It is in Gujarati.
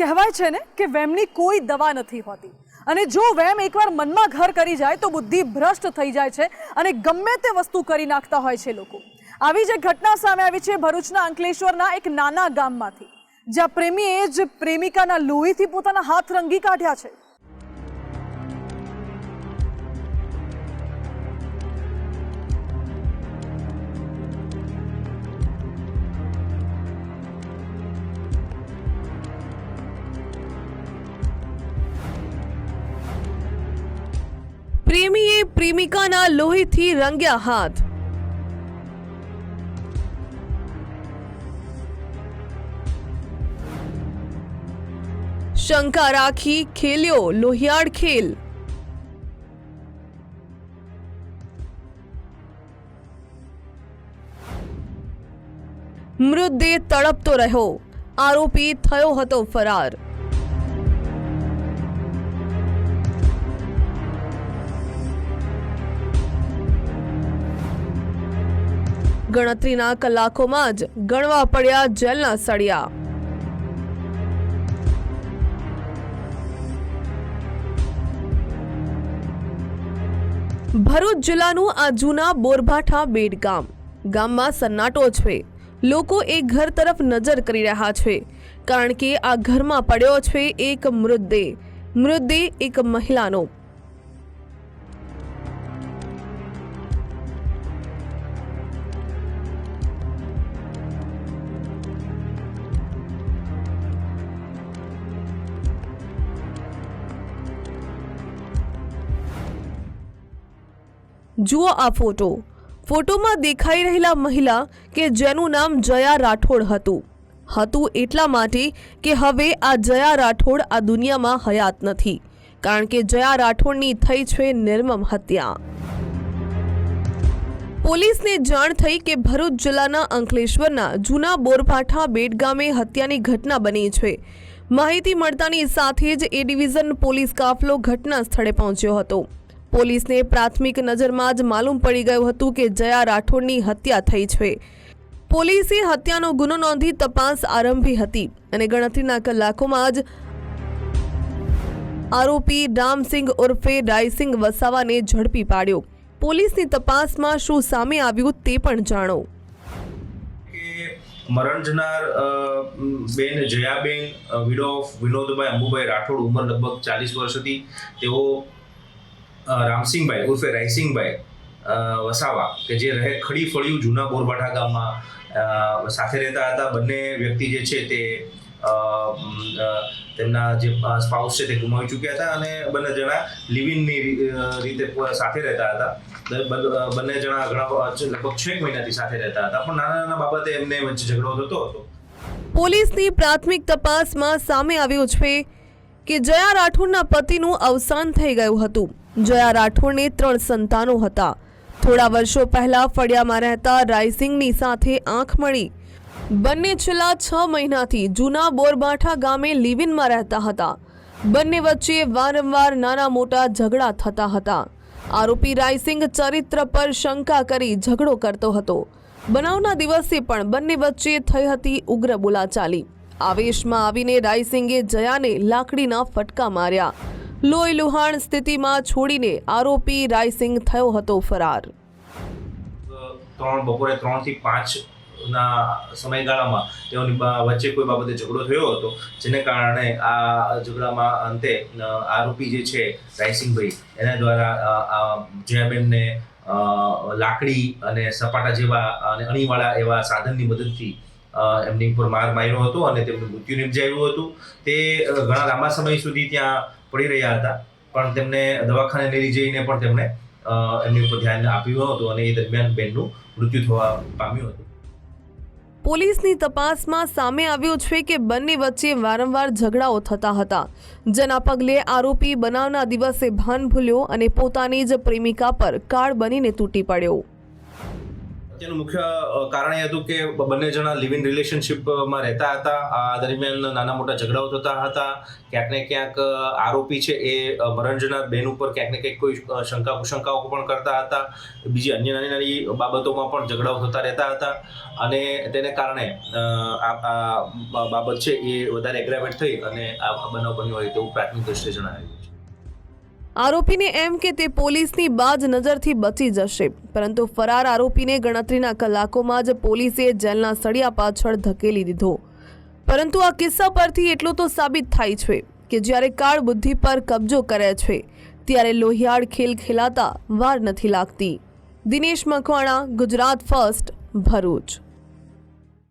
કહેવાય છે ને કે વેમની કોઈ દવા નથી હોતી. અને જો વેમ એકવાર મનમાં ઘર કરી જાય તો બુદ્ધિ ભ્રષ્ટ થઈ જાય છે અને ગમે તે વસ્તુ કરી નાખતા હોય છે લોકો. આવી જે ઘટના સામે આવી છે ભરૂચના અંકલેશ્વરના એક નાના ગામમાંથી. જ્યાં પ્રેમીએ જ પ્રેમિકાના લોહીથી પોતાના હાથ રંગી કાઢ્યા છે. પ્રેમીએ પ્રેમિકાના લોહીથી રંગ્યા હાથ શંકા રાખી ખેલ્યો લોહિયાળ ખેલ મૃતદેહ તડપતો રહ્યો આરોપી થયો હતો ફરાર ગણતરીના કલાકોમાં જ ગણવા પડ્યા જેલના સળિયા. ભરૂચ જિલ્લાનું આ જૂના બોરભાઠા બેડ ગામ ગામમાં સન્નાટો છે. લોકો એ ઘર તરફ નજર કરી રહ્યા છે. કારણ કે આ ઘરમાં પડ્યો છે એક મૃતદેહ. મૃતદેહ એક મહિલાનો. જુઓ આ ફોટો. ફોટોમાં દેખાઈ રહેલા મહિલા કે જેનું નામ જયા રાઠોડ હતું. હતું એટલા માટે કે હવે આ જયા રાઠોડ આ દુનિયામાં હયાત નથી, કારણ કે જયા રાઠોડની થઈ છે નિર્મમ હત્યા. પોલીસને જાણ થઈ કે ભરૂચ જિલ્લાના અંકલેશ્વરના જૂના બોરભાઠા બેટ ગામે હત્યાની ઘટના બની છે. માહિતી મળતાની સાથે જ એ ડિવિઝન પોલીસ કાફલો ઘટના સ્થળે પહોંચ્યો હતો. પોલીસને પ્રાથમિક નજરમાં જ માલુમ પડી ગયું હતું કે જયા રાઠોડની હત્યા થઈ છે. પોલીસે હત્યાનો ગુનો નોંધી તપાસ આરંભી હતી અને ગણતરીના કલાકોમાં જ આરોપી રામસિંગ ઉર્ફે ડાયસિંગ વસાવાને ઝડપી પાડ્યો. પોલીસની તપાસમાં શું સામે આવ્યું તે પણ જાણો. મરણ જનાર બેન જયાબેન વિડો ઓફ વિનોદભાઈ અંબુભાઈ રાઠોડ ઉંમર લગભગ ચાલીસ વર્ષ હતી. તેઓ રામસિંહભાઈ ઉર્ફે રાયસિંહભાઈ વસાવા, કે જે રહે ખડી ફળિયું જૂના બોરબાઠા ગામમાં સાથે રહેતા હતા. બંને વ્યક્તિ જે છે તે તેમના જે સ્પાઉસ છે તે ગુમાવી ચૂક્યા હતા અને બંને જણા લિવિંગની રીતે સાથે રહેતા હતા. બંને જણા ઘણા લગભગ છ એક મહિનાથી સાથે રહેતા હતા. પણ નાના નાના બાબતે એમને વચ્ચે ઝઘડો થતો હતો. પોલીસની પ્રાથમિક તપાસમાં સામે આવ્યું છે કે જયા રાઠોડના પતિનું અવસાન થઈ ગયું હતું. જયા રાઠોડને ત્રણ સંતાનો હતા. થોડા વર્ષો પહેલા ફળિયામાં રહેતા રાયસિંગની સાથે આંખ મળી. બંને છેલ્લા છ મહિનાથી જૂના બોરબાઠા ગામે લિવિનમાં રહેતા હતા. બંને વચ્ચે વારંવાર નાના મોટા ઝઘડા થતા હતા. આરોપી રાયસિંગ ચરિત્ર પર શંકા કરી ઝઘડો કરતો હતો. બનાવના દિવસે પણ બંને વચ્ચે થઈ હતી ઉગ્ર બોલાચાલી. આવેશમાં આવીને રાયસિંગે જયાને લાકડીના ફટકા માર્યા. લોહી લુહાણ સ્થિતિમાં છોડીને આરોપી રાયસિંગ થયો હતો ફરાર. ત્રણ બપોરે ત્રણથી પાંચ ના સમયગાળામાં તેઓની વચ્ચે કોઈ બાબતે ઝઘડો થયો હતો, જેને કારણે આ ઝઘડામાં અંતે આરોપી જે છે રાયસિંગભાઈ એના દ્વારા જયાબેનને લાકડી અને સપાટા જેવા અને અણીવાળા એવા સાધનની મદદથી એમની ઉપર માર માર્યો હતો અને તેમનું મૃત્યુ નિપજાવ્યું હતું. તે ઘણા લાંબા સમય સુધી ત્યાં પડી રહ્યા હતા. પણ તેમને દવાખાને લઈ જઈને પણ તેમણે એમની ઉપર ધ્યાન આપ્યું હતું અને એ દરમિયાન બેનનું મૃત્યુ થવા પામ્યું હતું. પોલીસની તપાસમાં સામે આવ્યું છે કે બંને વચ્ચે વારંવાર ઝઘડાઓ થતા હતા. જેના પગલે આરોપી બનાવના દિવસે ભાન ભૂલ્યો અને પોતાની જ પ્રેમિકા પર કાળ બનીને તૂટી પડ્યો. તેનું મુખ્ય કારણ એ હતું કે બંને જણા લિવ ઇન રિલેશનશિપમાં રહેતા હતા. આ દરમિયાન નાના મોટા ઝઘડાઓ થતા હતા. ક્યાંક ને ક્યાંક આરોપી છે એ મરણજના મરણ બેન ઉપર ક્યાંક ને ક્યાંક કોઈ શંકા કુશંકાઓ પણ કરતા હતા. બીજી અન્ય નાની નાની બાબતોમાં પણ ઝઘડાઓ થતા રહેતા હતા. અને તેને કારણે આ બાબત છે એ વધારે એગ્રાવેટ થઈ અને આ બનાવ બન્યો હોય તેવું પ્રાથમિક દ્રષ્ટિએ જણાવ્યું આરોપીને એમ કે તે પોલીસની બાજ નજરથી બચી જશે. પરંતુ ફરાર આરોપીને ગણતરીના કલાકોમાં જ પોલીસે જેલના સળિયા પાછળ ધકેલી દીધો. પરંતુ આ કિસ્સા પરથી એટલું તો સાબિત થાય છે કે જ્યારે કાળ બુદ્ધિ પર કબજો કરે છે, ત્યારે લોહિયાળ ખેલ ખેલાતા વાર નથી લાગતી. દિનેશ મકવાણા, ગુજરાત ફર્સ્ટ, ભરૂચ.